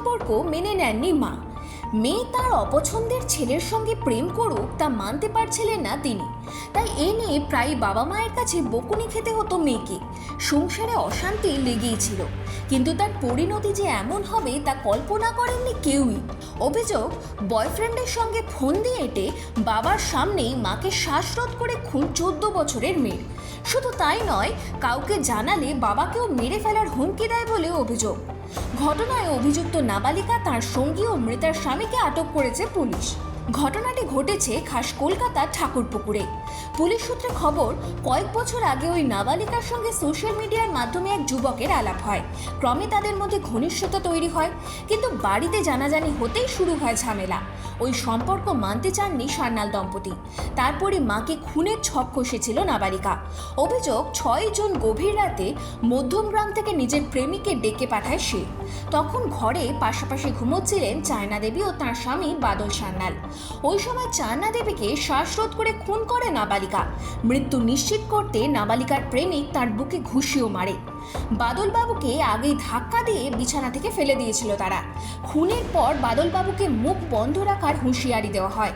সম্পর্ক মেনে নেননি মা। মেয়ে তার অপছন্দের ছেলের সঙ্গে প্রেম করুক তা মানতে পারছিলেন না তিনি। তাই এ নিয়ে প্রায় বাবা মায়ের কাছে বকুনি খেতে হতো মেয়েকে। সংসারে অশান্তি লেগেই ছিল। কিন্তু তার পরিণতি যে এমন হবে তা কল্পনা করেননি কেউই। অভিযোগ, বয়ফ্রেন্ডের সঙ্গে ফোন দিয়ে এটে বাবার সামনেই মাকে শ্বাসরোধ করে খুন চোদ্দ বছরের মেয়ে। শুধু তাই নয়, কাউকে জানালে বাবাকেও মেরে ফেলার হুমকি দেয় বলে অভিযোগ। ঘটনায় অভিযুক্ত নাবালিকা তার সঙ্গী ও মৃতার স্বামীকে আটক করেছে পুলিশ। ঘটনাটি ঘটেছে খাস কলকাতার ঠাকুরপুকুরে। পুলিশ সূত্রে খবর, কয়েক বছর আগে ওই নাবালিকার সঙ্গে সোশ্যাল মিডিয়ার মাধ্যমে এক যুবকের আলাপ হয়। ক্রমে তাদের মধ্যে ঘনিষ্ঠতা তৈরি হয়, কিন্তু বাড়িতে জানাজানি হতেই শুরু হয় ঝামেলা। ওই সম্পর্ক মানতে চাননি সান্যাল দম্পতি। তারপরে মাকে খুনের ছক কষেছিল নাবালিকা। অভিযোগ, ছয় জন গভীর রাতে মধ্যমগ্রাম থেকে নিজের প্রেমিককে ডেকে পাঠায় সে। তখন ঘরে পাশাপাশি ঘুমোচ্ছিলেন চায়না দেবী ও তার স্বামী বাদল সান্যাল। ওই সময় চায়না দেবীকে শ্বাসরোধ করে খুন করে নাবালিকা। মৃত্যু নিশ্চিত করতে নাবালিকার প্রেমিক তার বুকে ঘুষিও মারে। বাদলবাবুকে আগেই ধাক্কা দিয়ে বিছানা থেকে ফেলে দিয়েছিল তারা। খুনের পর বাদলবাবুকে মুখ বন্ধ রাখার হুঁশিয়ারি দেওয়া হয়।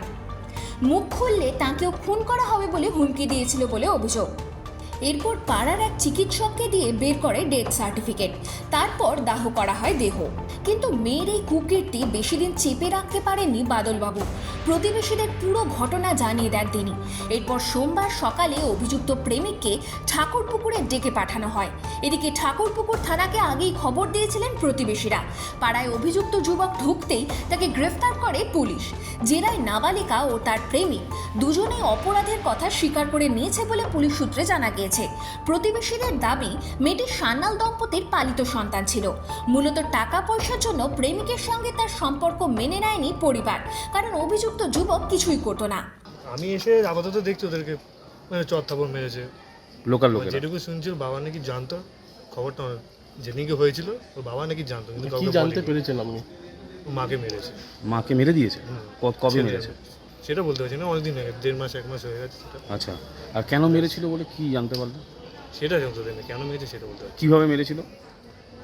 মুখ খুললে তাকেও খুন করা হবে বলে হুমকি দিয়েছিল বলে অভিযোগ। এরপর পাড়ার এক চিকিৎসককে দিয়ে বের করে ডেথ সার্টিফিকেট। তারপর দাহ করা হয় দেহ। কিন্তু মেয়ের এই কুকীর্তি বেশি দিন চেপে রাখতে পারেননি বাদলবাবু। প্রতিবেশীদের পুরো ঘটনা জানিয়ে দেন তিনি। এরপর সোমবার সকালে অভিযুক্ত প্রেমিককে ঠাকুরপুকুরে ডেকে পাঠানো হয়। এদিকে ঠাকুরপুকুর থানাকে আগেই খবর দিয়েছিলেন প্রতিবেশীরা। পাড়ায় অভিযুক্ত যুবক ঢুকতেই তাকে গ্রেফতার করে পুলিশ। জেরায় নাবালিকা ও তার প্রেমিক দুজনেই অপরাধের কথা স্বীকার করে নিয়েছে বলে পুলিশ সূত্রে জানা গিয়েছে প্রতিবেশীদের দাবি মেয়েটি সান্যাল দম্পতির পালিত সন্তান ছিল। মূলত টাকা পয়সার জন্য প্রেমিকের সঙ্গে তার সম্পর্ক মেনে নেয়নি পরিবার কারণ অভিযুক্ত যুবক কিছুই করতো না। আমি এসে আপাতত দেখছি ওদেরকে মানে চর থাপড় মেরেছে। লোকাল আর যেটুকু শুনছি ওর বাবা নাকি জানতো। খবরটা যেদিনকে হয়েছিল ওর বাবা নাকি জানতো কিন্তু কি কাউকে জানতে বলেনি। পেরেছেন আপনি? মাকে মেরেছে। মাকে মেরে দিয়েছে? ক- কবে মেরেছে? সেটা বলতে পারছি না অনেকদিন আগে দেড় মাস এক মাস হয়ে গেছে সেটা। আচ্ছা আর কেন মেরেছিল বলে কি জানতে পারল? সেটা জানতে দেবে কেন মেরেছে সেটা বলতে পারছি কীভাবে মেরেছিল?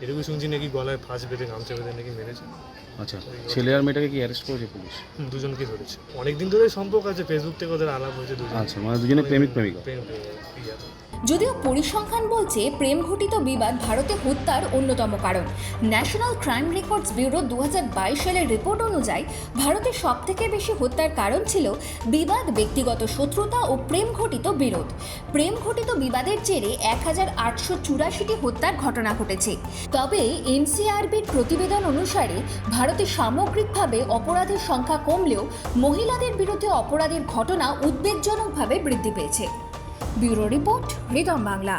এটুকু শুনছি নাকি গলায় ফাঁস বেঁধে গামছা বেঁধে নাকি মেরেছে। আচ্ছা ছেলে আর মেয়েটাকে কি অ্যারেস্ট করেছে পুলিশ? হুম, দুজনকে ধরেছে। অনেকদিন ধরে সম্পর্ক আছে ফেসবুক থেকে ওদের আলাপ হয়েছে দুজন আচ্ছা মানে দুজনে প্রেমিক প্রেমিকা? প্রেম প্রেম-। যদিও পরিসংখ্যান বলছে প্রেম ঘটিত বিবাদ ভারতে হত্যার অন্যতম কারণ। ন্যাশনাল ক্রাইম রেকর্ডস ব্যুরো দু হাজার বাইশ সালের রিপোর্ট অনুযায়ী ভারতে সবথেকে বেশি হত্যার কারণ ছিল বিবাদ ব্যক্তিগত শত্রুতা ও প্রেম ঘটিত বিরোধ। প্রেম ঘটিত বিবাদের জেরে এক হাজার আটশো চুরাশিটি হত্যার ঘটনা ঘটেছে। তবে এনসিআরবির প্রতিবেদন অনুসারে ভারতে সামগ্রিকভাবে অপরাধের সংখ্যা কমলেও মহিলাদের বিরুদ্ধে অপরাধের ঘটনা উদ্বেগজনকভাবে বৃদ্ধি পেয়েছে। Bureau report Rhythm Bangla.